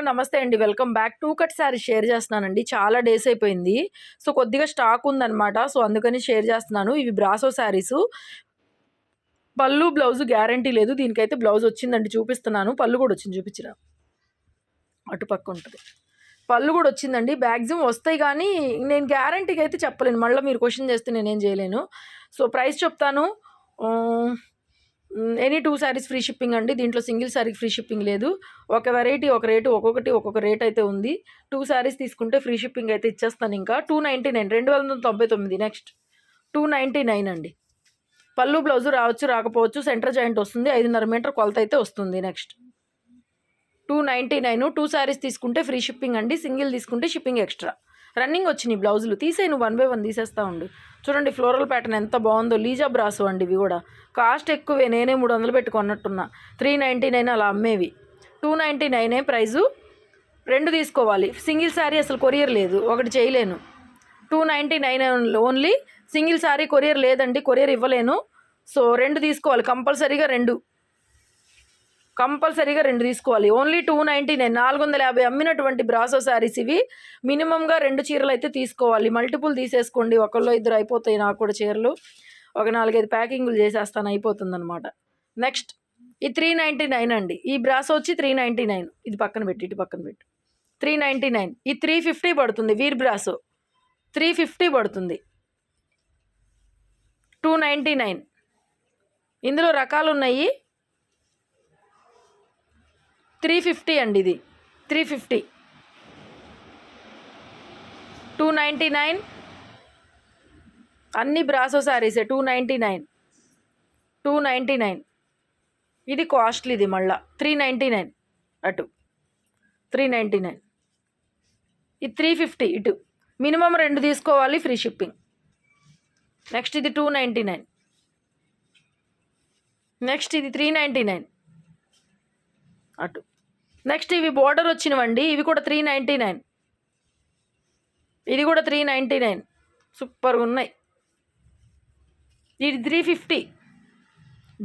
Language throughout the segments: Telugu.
హలో నమస్తే అండి. Welcome back. Two cut sari share చేస్తున్నానండి. చాలా డేస్ అయిపోయింది. సో కొద్దిగా స్టాక్ ఉందన్నమాట. సో అందుకని షేర్ చేస్తున్నాను. ఇవి బ్రాసో శారీస్. పళ్ళు బ్లౌజ్ గ్యారంటీ లేదు. దీనికైతే బ్లౌజ్ వచ్చిందండి. చూపిస్తున్నాను. పళ్ళు కూడా వచ్చింది. చూపించిన అటుపక్క ఉంటుంది. పళ్ళు కూడా వచ్చిందండి. మ్యాక్సిమం వస్తాయి కానీ నేను గ్యారంటీకి అయితే చెప్పలేను. మళ్ళీ మీరు క్వశ్చన్ చేస్తే నేనేం చేయలేను. సో ప్రైస్ చెప్తాను. Any two saris free shipping అండి. దీంట్లో సింగిల్ శారీకి ఫ్రీ షిప్పింగ్ లేదు. ఒక వెరైటీ ఒక రేటు ఒక్కొక్కటి ఒక్కొక్క రేట్ అయితే ఉంది. టూ శారీస్ తీసుకుంటే ఫ్రీ షిప్పింగ్ అయితే ఇచ్చేస్తాను ఇంకా. టూ నైంటీ నైన్ రెండు వందల తొంభై తొమ్మిది నెక్స్ట్ టూ నైంటీ నైన్ అండి. పళ్ళు బ్లౌజు రావచ్చు రాకపోవచ్చు సెంటర్ జాయింట్ వస్తుంది. ఐదున్నర మీటర్ కొలత అయితే వస్తుంది next two ninety nine two saris తీసుకుంటే ఫ్రీ షిప్పింగ్ అండి. సింగిల్ తీసుకుంటే షిప్పింగ్ ఎక్స్ట్రా రన్నింగ్ వచ్చినాయి బ్లౌజులు. తీసే నువ్వు వన్ బై వన్ తీసేస్తా ఉండు. చూడండి ఫ్లోరల్ ప్యాటర్న్ ఎంత బాగుందో. లీజా బ్రాసు అండి ఇవి కూడా. కాస్ట్ ఎక్కువే నేనే మూడు వందలు పెట్టుకున్నట్టున్నా త్రీ నైంటీ నైన్ అలా అమ్మేవి. టూ నైంటీ నైనే ప్రైజు రెండు తీసుకోవాలి. సింగిల్ శారీ అసలు కొరియర్ లేదు. ఒకటి చేయలేను. Two ninety nine only single sari courier లేదండి కొరియర్ ఇవ్వలేను. సో రెండు తీసుకోవాలి. కంపల్సరీగా రెండు. కంపల్సరీగా రెండు తీసుకోవాలి. ఓన్లీ టూ నైంటీ నైన్ నాలుగు వందల యాభై అమ్మినటువంటి బ్రాసో శారీస్ ఇవి. మినిమంగా రెండు చీరలు అయితే తీసుకోవాలి. మల్టిపుల్ తీసేసుకోండి. ఒకళ్ళో ఇద్దరు అయిపోతాయి నాకు కూడా చీరలు. ఒక నాలుగైదు ప్యాకింగ్లు చేసేస్తాను అయిపోతుంది అనమాట నెక్స్ట్ ఈ త్రీ నైంటీ నైన్ అండి. ఈ బ్రాసో వచ్చి త్రీ నైంటీ నైన్. ఇది పక్కన పెట్టి ఇటు పక్కన పెట్టు. Three ninety nine. ఈ త్రీ ఫిఫ్టీ పడుతుంది వీర్ బ్రాసో. త్రీ ఫిఫ్టీ పడుతుంది. Two ninety nine. ఇందులో రకాలు ఉన్నాయి త్రీ ఫిఫ్టీ అండి ఇది. Three fifty. Two ninety nine. అన్ని brasso శారీసే two ninety nine. Two ninety nine. ఇది కాస్ట్లీది మళ్ళా. Three ninety nine. అటు. Three ninety nine. ఇది త్రీ ఫిఫ్టీ ఇటు. మినిమం రెండు తీసుకోవాలి ఫ్రీ షిప్పింగ్. నెక్స్ట్ ఇది టూ నైంటీ నైన్. నెక్స్ట్ ఇది త్రీ నైంటీ నైన్. అటు. నెక్స్ట్ ఇవి బోర్డర్ వచ్చినవండి. ఇవి కూడా త్రీ నైంటీ నైన్ ఇది కూడా త్రీ నైంటీ నైన్ సూపర్గా ఉన్నాయి. ఇది త్రీ ఫిఫ్టీ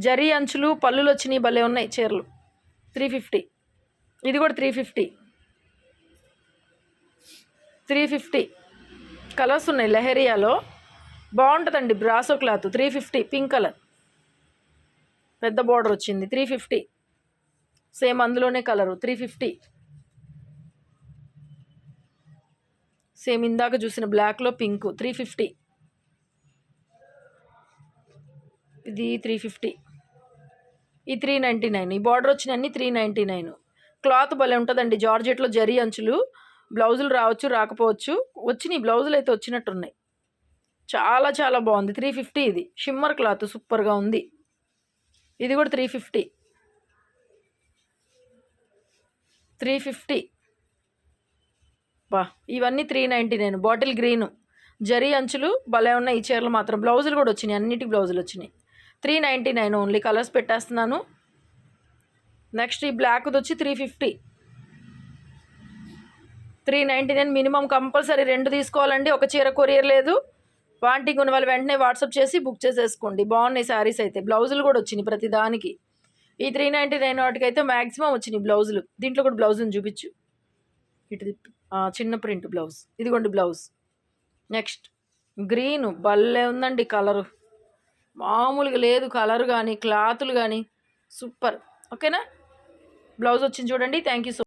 జరీ అంచులు పళ్ళులు వచ్చినాయి భలే ఉన్నాయి చీరలు. త్రీ ఫిఫ్టీ ఇది కూడా three fifty three fifty colours ఉన్నాయి లెహరియాలో. బాగుంటుందండి brasso cloth. Three fifty pink colour. పెద్ద బార్డర్ వచ్చింది త్రీ ఫిఫ్టీ సేమ్ అందులోనే కలరు త్రీ ఫిఫ్టీ. సేమ్ ఇందాక చూసిన బ్లాక్లో పింక్ త్రీ ఫిఫ్టీ. ఇది త్రీ ఫిఫ్టీ. ఈ త్రీ నైంటీ నైన్ ఈ బార్డర్ వచ్చిన అన్ని త్రీ నైంటీ నైన్. క్లాత్ భలే ఉంటుందండి జార్జెట్లో జరీ అంచులు బ్లౌజులు రావచ్చు రాకపోవచ్చు. వచ్చినాయి బ్లౌజులు అయితే వచ్చినట్టున్నాయి. చాలా చాలా బాగుంది త్రీ ఫిఫ్టీ ఇది. షిమ్మర్ క్లాత్ సూపర్గా ఉంది. ఇది కూడా త్రీ ఫిఫ్టీ. Three fifty. బా ఇవన్నీ three ninety nine. Bottle green. Zari అంచులు భలే ఉన్నాయి. ఈ చీరలు మాత్రం. బ్లౌజులు కూడా వచ్చినాయి. అన్నిటికి బ్లౌజులు వచ్చినాయి. Three ninety nine only colours పెట్టేస్తున్నాను. నెక్స్ట్ ఈ బ్లాక్ది వచ్చి three fifty. Three ninety nine minimum compulsory రెండు తీసుకోవాలండి. ఒక చీర కొరియర్ లేదు. వాంటింగ్ ఉన్న వాళ్ళు వెంటనే వాట్సాప్ చేసి బుక్ చేసేసుకోండి. బాగున్నాయి శారీస్ అయితే. బ్లౌజులు కూడా వచ్చినాయి ప్రతి దానికి. ఈ త్రీ నైంటీ నైన్ వాటికైతే మ్యాక్సిమం వచ్చినాయి బ్లౌజులు. దీంట్లో కూడా బ్లౌజ్ని చూపించు. ఇటు చిన్న ప్రింట్ బ్లౌజ్. ఇదిగోండి బ్లౌజ్. Next green. భలే ఉందండి కలరు. మామూలుగా లేదు కలర్ కానీ క్లాతులు కానీ. సూపర్. ఓకేనా? బ్లౌజ్ వచ్చింది చూడండి. Thank you so